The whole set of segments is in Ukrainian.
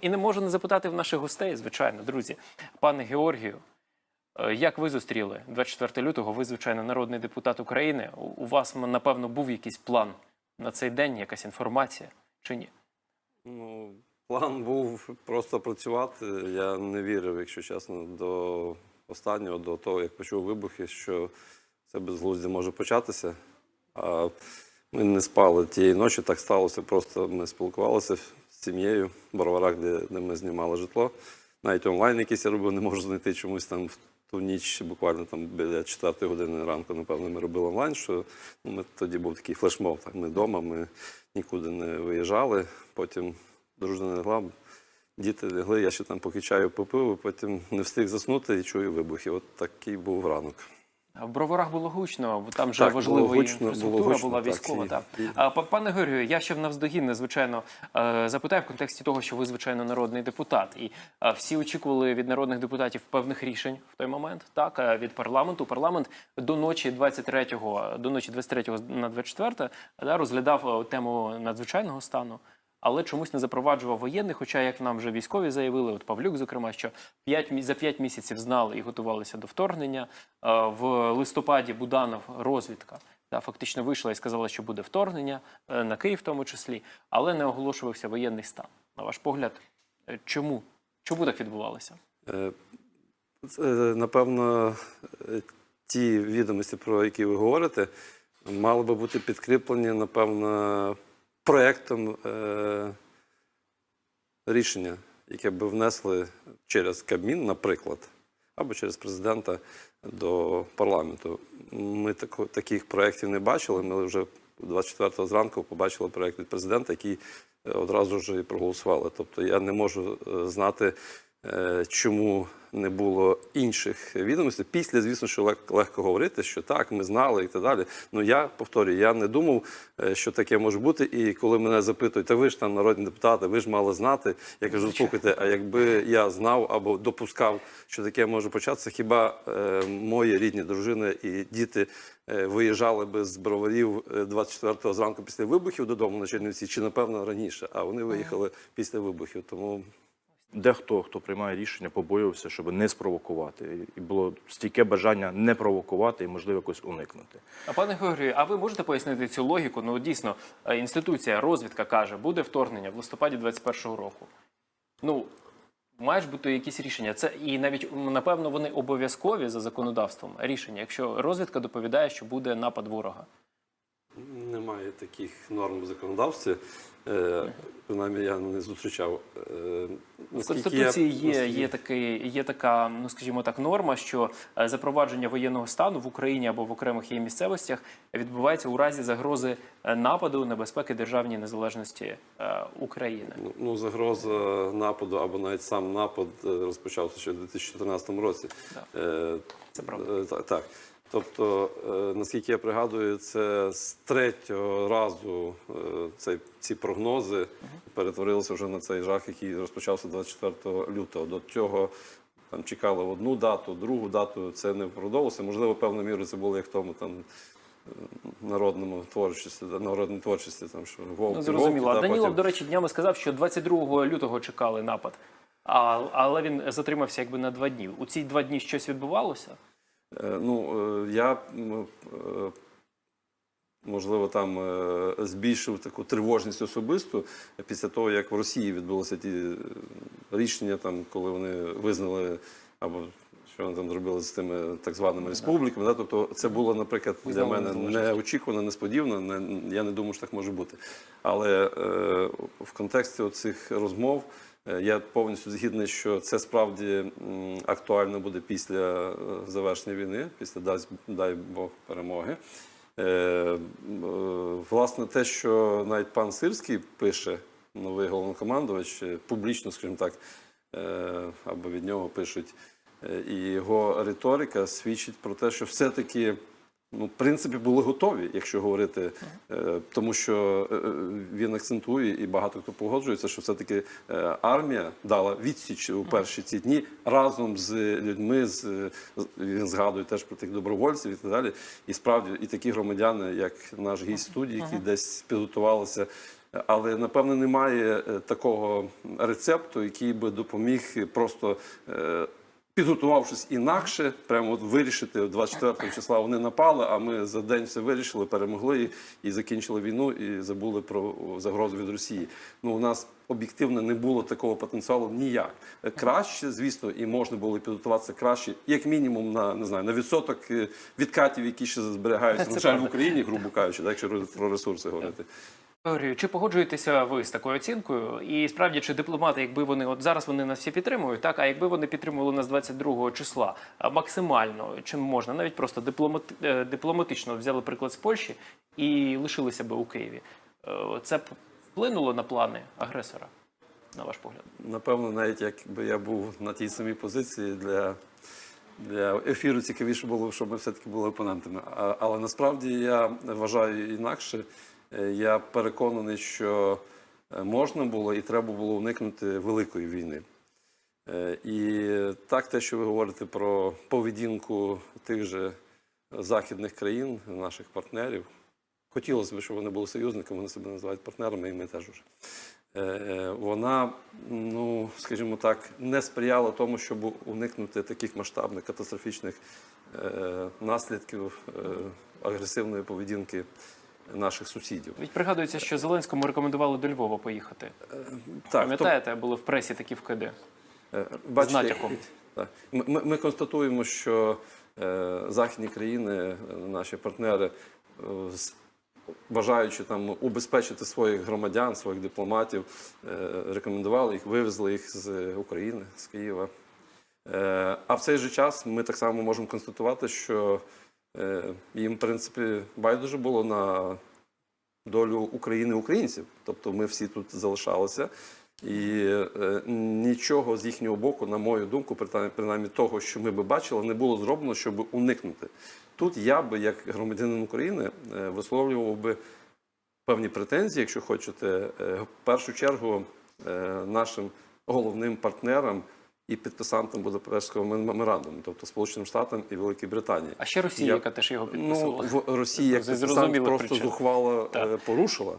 І не можу не запитати в наших гостей, звичайно, друзі. Пане Георгію, е, як ви зустріли 24 лютого? Ви, звичайно, народний депутат України. У- вас, напевно, був якийсь план на цей день, якась інформація чи ні? Ну, план був просто працювати. Я не вірив, якщо чесно, до останнього, до того, як почув вибухи, що це безглуздя може початися. А ми не спали тієї ночі, так сталося. Просто ми спілкувалися сім'єю Барварах, де, де ми знімали житло. Навіть онлайн якийсь я робив, не можу знайти чомусь там в ту ніч, буквально там біля 4 години ранку, напевно, ми робили онлайн. Що ну, ми, тоді був такий флешмоб. Так, ми вдома, ми нікуди не виїжджали. Потім дружина лягла, діти лягли, я ще там поки чаю попив, потім не встиг заснути і чую вибухи. От такий був ранок. В Броварах було гучно, там же Так, важлива було гучно, інфраструктура було гучно, була військова. Так, і- А, па- пане Георгію, я ще в навздогін, звичайно, е, запитаю в контексті того, що ви, звичайно, народний депутат. І е, всі очікували від народних депутатів певних рішень в той момент, так, е, від парламенту. Парламент до ночі 23-го, до ночі 23 на 24 да, розглядав тему надзвичайного стану. Але чомусь не запроваджував воєнних, хоча, як нам вже військові заявили, от Павлюк, зокрема, що 5, мі- за 5 місяців знали і готувалися до вторгнення. Е, В листопаді Буданов розвідка да, фактично вийшла і сказала, що буде вторгнення е, на Київ, в тому числі, але не оголошувався воєнний стан. На ваш погляд, е, чому? Чому так відбувалося? Напевно, ті відомості, про які ви говорите, мали би бути підкріплені, напевно, проєктом е, рішення, яке би внесли через Кабмін, наприклад, або через президента до парламенту. Ми таких проєктів не бачили. Ми вже 24-го зранку побачили проєкт від президента, який е, одразу ж і проголосували. Тобто я не можу е, знати, чому не було інших відомостей. Після, звісно, що лег- легко говорити, що так, ми знали і так далі. Ну я повторюю, я не думав, е, що таке може бути. І коли мене запитують, та ви ж там народні депутати, ви ж мали знати. Я кажу, слухайте, а якби я знав або допускав, що таке може початися, хіба е, мої рідні дружини і діти е, виїжджали би з броварів е, 24-го зранку після вибухів додому на Чернівці, чи напевно раніше? А вони виїхали після вибухів. Тому Дехто, хто приймає рішення, побоювався, щоб не спровокувати. І було стійке бажання не провокувати і, можливо, якось уникнути. А пане Георгію, а ви можете пояснити цю логіку? Ну дійсно, е, інституція розвідка каже, буде вторгнення в листопаді 21-го року. Ну мають бути якісь рішення. Це і навіть напевно вони обов'язкові за законодавством рішення, якщо розвідка доповідає, що буде напад ворога. Немає таких норм в законодавстві. Е, Принаймні я не зустрічав. Е, В Конституції є, наскільки- є, такий, є така, ну скажімо так, норма, що е, запровадження воєнного стану в Україні або в окремих її місцевостях відбувається у разі загрози нападу небезпеки державній незалежності України. Ну, Ну, загроза нападу або навіть сам напад розпочався ще в 2014 році. Е, Це правда. та- Так. Тобто, е, наскільки я пригадую, це з третього разу е, цей, ці прогнози перетворилися вже на цей жах, який розпочався 24 лютого. До цього там чекали одну дату, другу дату. Це не продовжилося. Можливо, певною мірою це було як в тому там. е, Народному творчості, народній творчості, там що вовки, Ну, зрозуміло. вовки, Данілов, потім- до речі, днями сказав, що 22 лютого чекали напад, а, але він затримався якби на два дні. У ці два дні щось відбувалося? Е, Ну, е, я е, можливо там збільшив таку тривожність особисту після того, як в Росії відбулися ті рішення, там, коли вони визнали або. Що вони там зробили з тими так званими республіками? Да? Тобто це було, наприклад, для мене неочікувано, несподівано. Не, я не думав, що так може бути. Але е, в контексті цих розмов я повністю згідний, що це справді актуально буде після е, завершення війни, після дай Бог перемоги. Е, е, власне, те, що навіть пан Сирський пише, новий головнокомандувач, е, публічно, скажімо так, е, або від нього пишуть, е, і його риторика свідчить про те, що все-таки. Ну, в принципі, були готові, якщо говорити, е, тому що е, е, він акцентує і багато хто погоджується, що все-таки армія дала відсіч у перші ці дні разом з людьми. З він згадує теж про тих добровольців і так далі. І справді, і такі громадяни, як наш гість студії, які десь підготувалися Але напевно немає такого рецепту, який би допоміг просто підготувавшись інакше, прямо от вирішити 24 числа вони напали, а ми за день все вирішили, перемогли і- і закінчили війну, і забули про загрозу від Росії. Ну у нас об'єктивно не було такого потенціалу ніяк. Краще, звісно, і можна було підготуватися краще, як мінімум на не знаю на відсоток е, відкатів, які ще зберігаються на жаль в. Україні, грубо кажучи, так, якщо про ресурси говорити. Чи погоджуєтеся ви з такою оцінкою? І справді, чи дипломати, якби вони от зараз вони нас всі підтримують, так а якби вони підтримували нас 22 числа максимально, чим можна, навіть просто дипломати, е, дипломатично взяли приклад з Польщі і лишилися би у Києві. Е, Це б вплинуло на плани агресора, на ваш погляд? Напевно, навіть якби я був на тій самій позиції для, для ефіру цікавіше було, щоб ми все-таки були опонентами. Але насправді я вважаю інакше. Е, Я переконаний, що е, можна було і треба було уникнути великої війни. Е, І так, те, що ви говорите про поведінку тих же західних країн, наших партнерів, хотілося б, щоб вони були союзниками, вони себе називають партнерами, і ми теж уже. Вона, ну скажімо так, не сприяла тому, щоб уникнути таких масштабних катастрофічних наслідків агресивної поведінки наших сусідів. Ведь пригадується, що Зеленському рекомендували до Львова поїхати. Так, Пам'ятаєте, були в пресі такі вкиди. Е, З натяком. так. Ми, ми, констатуємо, що е, західні країни, е, наші партнери, е, бажаючи там убезпечити своїх громадян, своїх дипломатів, е, рекомендували їх, вивезли їх з України, з Києва. Е, а в цей же час ми так само можемо констатувати, що е, їм, в принципі, байдуже було на долю України українців. Тобто ми всі тут залишалися. І е, нічого з їхнього боку, на мою думку, принаймні того, що ми би бачили, не було зроблено, щоб уникнути. Тут я би, як громадянин України, е, висловлював би певні претензії, якщо хочете, е, в першу чергу е, нашим головним партнерам і підписантам Будапештського меморандуму, тобто Сполученим Штатам і Великій Британії. А ще Росія, Я- яка теж його Ну, підписувала. в Росії як підписант просто зухвало е, порушила.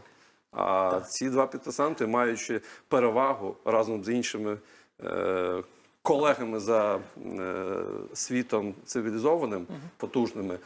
А ці два підписанти, маючи перевагу разом з іншими е, колегами за е, світом цивілізованим, потужними,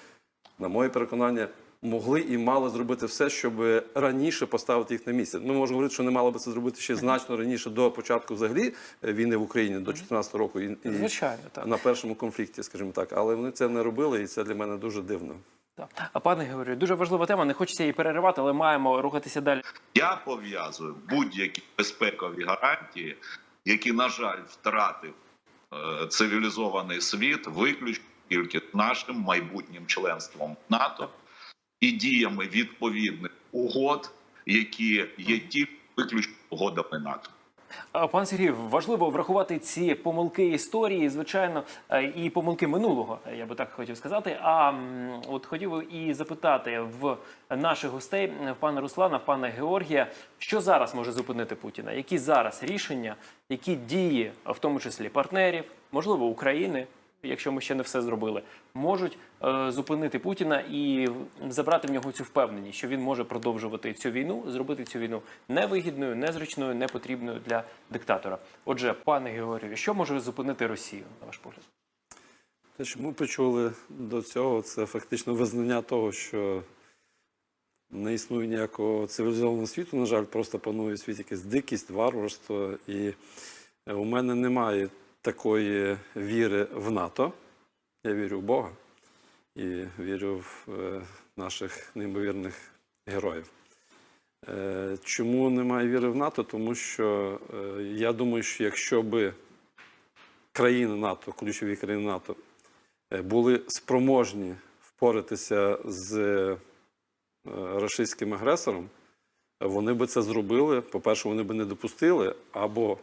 на моє переконання, могли і мали зробити все, щоб раніше поставити їх на місце. Ми можемо говорити, що не мали би це зробити ще значно раніше до початку взагалі е, війни в Україні, до 2014 року і, і Звичайно, так. на першому конфлікті, скажімо так. Але вони це не робили, і це для мене дуже дивно. Так. А пане Георгію, дуже важлива тема. Не хочеться її переривати, але маємо рухатися далі. Я пов'язую будь-які безпекові гарантії, які, на жаль, втратив е, цивілізований світ, виключно тільки нашим майбутнім членством в НАТО і діями відповідних угод, які є тільки виключно угодами НАТО. Пан Сергій, важливо врахувати ці помилки історії, звичайно, е, і помилки минулого, я би так хотів сказати. А от хотів і запитати в наших гостей, в пана Руслана, в пана Георгія, що зараз може зупинити Путіна? Які зараз рішення, які дії, в тому числі партнерів, можливо, України, якщо ми ще не все зробили, можуть е, зупинити Путіна і забрати в нього цю впевненість, що він може продовжувати цю війну, зробити цю війну невигідною, незручною, непотрібною для диктатора. Отже, пане Георгію, що може зупинити Росію, на ваш погляд? Те, що ми почули до цього, це фактично визнання того, що не існує ніякого цивілізованого світу. На жаль, просто панує в світі якась дикість, варварство. І е, у мене немає такої віри в НАТО. Я вірю в Бога і вірю в е, наших неймовірних героїв. Е, Чому немає віри в НАТО? Тому що е, я думаю, що якщо би країни НАТО, ключові країни НАТО, були спроможні впоратися з рашистським агресором, вони би це зробили. По-перше, вони би не допустили, або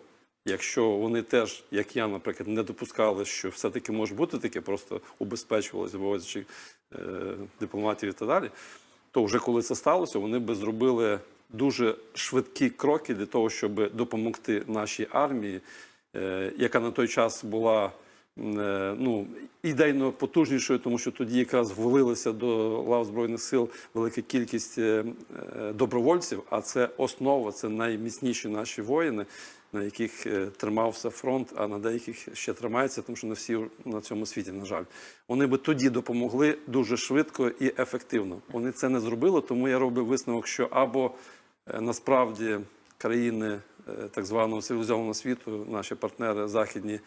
якщо вони теж, як я, наприклад, не допускали, що все-таки може бути таке, просто убезпечувалися, вивозячи е, дипломатів і так далі, то вже коли це сталося, вони би зробили дуже швидкі кроки для того, щоб допомогти нашій армії, е, яка на той час була е, ну, ідейно потужнішою, тому що тоді якраз влилися до лав Збройних сил велика кількість е, е, добровольців, а це основа, це найміцніші наші воїни, на яких е, тримався фронт, а на деяких ще тримається, тому що не всі на цьому світі, на жаль. Вони би тоді допомогли дуже швидко і ефективно. Вони це не зробили, тому я роблю висновок, що або е, насправді країни е, так званого цивілізованого світу, наші партнери західні,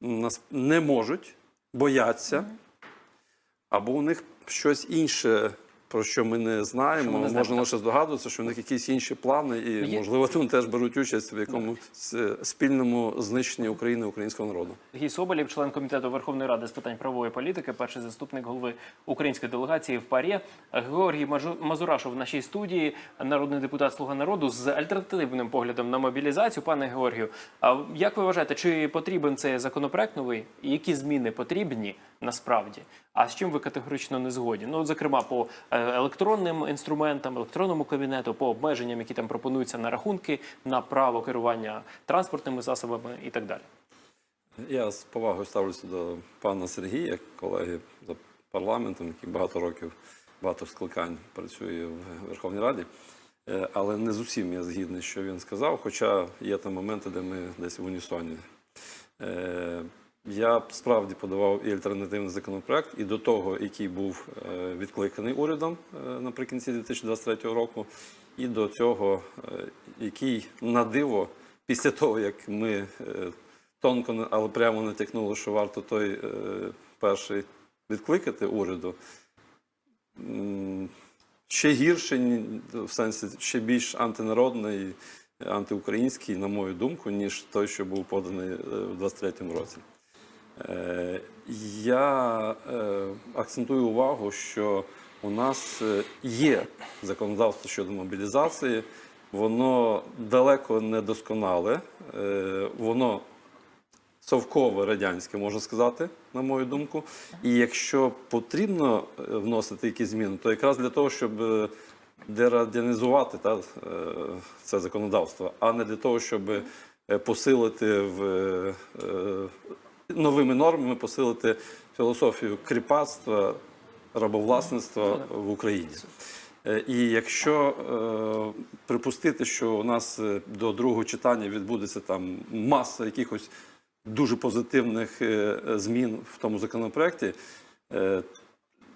нас не можуть, бояться, або у них щось інше, про що ми не знаємо. Ми не знаємо, Можна лише здогадуватися, що у них якісь інші плани, і Є- можливо вони теж беруть участь в якомусь спільному знищенні України українського народу. Сергій Соболєв, член комітету Верховної Ради з питань правової політики, перший заступник голови української делегації в ПАРЄ. Георгій Мазурашов в нашій студії, народний депутат Слуга народу з альтернативним поглядом на мобілізацію. Пане Георгію, а як ви вважаєте, чи потрібен цей законопроект новий? І які зміни потрібні насправді? А з чим ви категорично не згодні? Ну, зокрема, по е, електронним інструментам, електронному кабінету, по обмеженням, які там пропонуються на рахунки, на право керування транспортними засобами і так далі. Я з повагою ставлюся до пана Сергія, колеги за парламентом, який багато років, багато скликань працює в Верховній Раді. Е, Але не з усім я згідний, що він сказав, хоча є там моменти, де ми десь в унісоні. Я справді подавав і альтернативний законопроект, і до того, який був е, відкликаний урядом е, наприкінці 2023 року, і до цього, е, який на диво, після того, як ми тонко, але прямо натякнули, що варто той перший відкликати уряду, ще гірше, ні- в сенсі ще більш антинародний, антиукраїнський, на мою думку, ніж той, що був поданий в 23-му році. Е, Я е, акцентую увагу, що у нас е, є законодавство щодо мобілізації, воно далеко не досконале, воно совкове радянське, можна сказати, на мою думку. І якщо потрібно вносити якісь зміни, то якраз для того, щоб дерадянізувати та, це законодавство, а не для того, щоб посилити в новими нормами, посилити філософію кріпацтва, рабовласництва в Україні. Е, І якщо е, припустити, що у нас е, до другого читання відбудеться там маса якихось дуже позитивних е, е, змін в тому законопроекті, е,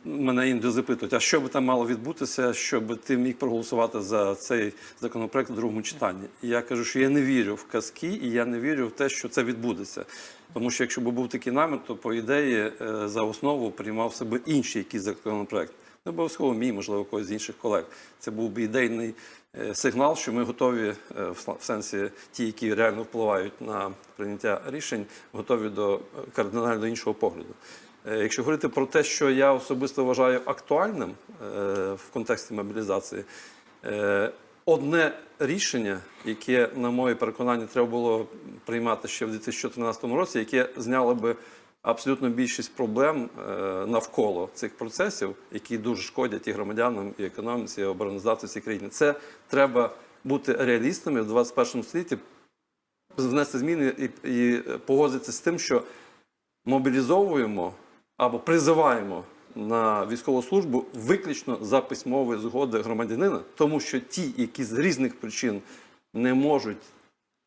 мене іноді запитують, а що би там мало відбутися, щоб ти міг проголосувати за цей законопроект в другому читанні? І я кажу, що я не вірю в казки, і я не вірю в те, що це відбудеться. Тому що якщо б був такий намір, то по ідеї е, за основу приймав себе інший якийсь законопроект. Не обов'язково мій, можливо, когось з інших колег. Це був би ідейний е, сигнал, що ми готові е, в сенсі ті, які реально впливають на прийняття рішень, готові до кардинально іншого погляду. Е, Якщо говорити про те, що я особисто вважаю актуальним е, в контексті мобілізації, е, одне рішення, яке, на моє переконання, треба було приймати ще в 2014 році, яке зняло би абсолютно більшість проблем навколо цих процесів, які дуже шкодять і громадянам, і економіці, і обороноздатності країни. Це треба бути реалістами в 21 столітті, внести зміни і погодитися з тим, що мобілізовуємо або призиваємо на військову службу виключно за письмової згоди громадянина, тому що ті, які з різних причин не можуть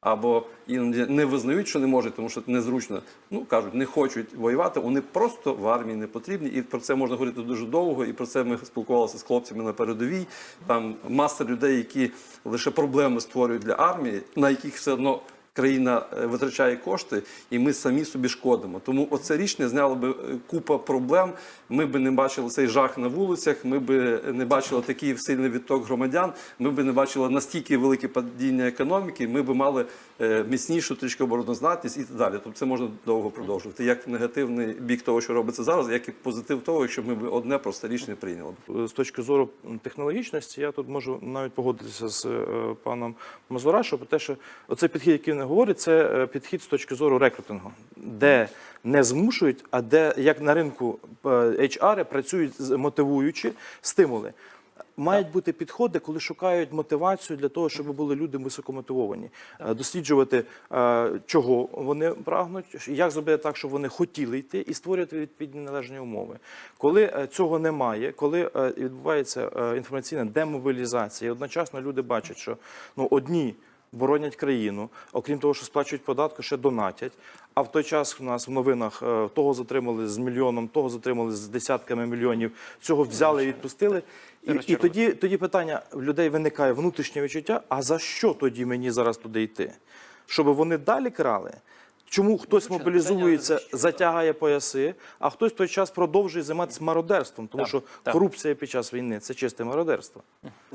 або іноді не визнають, що не можуть, тому що незручно, ну кажуть, не хочуть воювати, вони просто в армії не потрібні. І про це можна говорити дуже довго. І про це ми спілкувалися з хлопцями на передовій. Там маса людей, які лише проблеми створюють для армії, на яких все одно країна е, витрачає кошти, і ми самі собі шкодимо. Тому оце рішення зняло би е, купа проблем. Ми би не бачили цей жах на вулицях. Ми би не бачили такий сильний відток громадян. Ми би не бачили настільки велике падіння економіки. Ми би мали е, міцнішу трішки обороноздатність і так далі. Тобто це можна довго продовжувати. Як негативний бік того, що робиться зараз, як і позитив того, якщо ми б одне просте рішення прийняли. З точки зору технологічності, я тут можу навіть погодитися з е, паном Мазурашо про те, що оцей підхід, який він говорить, це е, підхід з точки зору рекрутингу, де не змушують, а де як на ринку е, HR працюють з- мотивуючі стимули. Мають бути підходи, коли шукають мотивацію для того, щоб були люди високомотивовані, Е, досліджувати, чого вони прагнуть, як зробити так, щоб вони хотіли йти, і створювати відповідні належні умови. Коли цього немає, коли відбувається інформаційна демобілізація, і одночасно люди бачать, що ну одні. Боронять країну, окрім того, що сплачують податки, ще донатять. А в той час в нас в новинах е, того затримали з мільйоном, того затримали з десятками мільйонів. Цього взяли і відпустили. І, і тоді, тоді питання в людей виникає внутрішнє відчуття: а за що тоді мені зараз туди йти? Щоб вони далі крали? Чому хтось мобілізується, затягає пояси, а хтось в той час продовжує займатися мародерством, тому що так. корупція під час війни це чисте мародерство.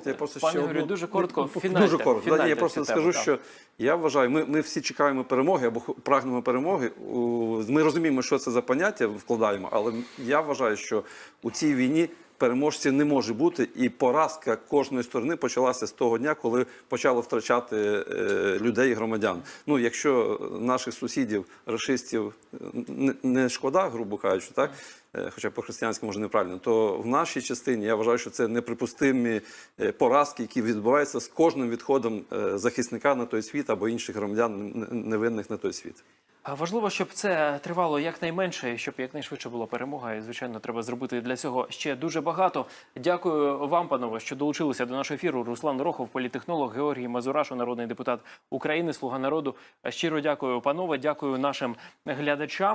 Я просто Пане ще одну- дуже коротко, ну, фінальте, дуже коротко. фінальте Да, я цю просто тему, скажу, так. що я вважаю, ми, ми всі чекаємо перемоги або хо- прагнемо перемоги. У- Ми розуміємо, що це за поняття вкладаємо, але я вважаю, що у цій війні переможців не може бути, і поразка кожної сторони почалася з того дня, коли почали втрачати е, людей і громадян. Ну, якщо наших сусідів, расистів не, шкода, грубо кажучи, так. е, Хоча по-християнськи може неправильно, то в нашій частині я вважаю, що це неприпустимі е, поразки, які відбуваються з кожним відходом захисника на той світ або інших громадян невинних на той світ. Важливо, щоб це тривало якнайменше, щоб якнайшвидше була перемога. І звичайно, треба зробити для цього ще дуже багато. Дякую вам, панове, що долучилися до нашого ефіру. Руслан Рохов, політехнолог, Георгій Мазурашу, народний депутат України, слуга народу. Щиро дякую, панове. Дякую нашим глядачам.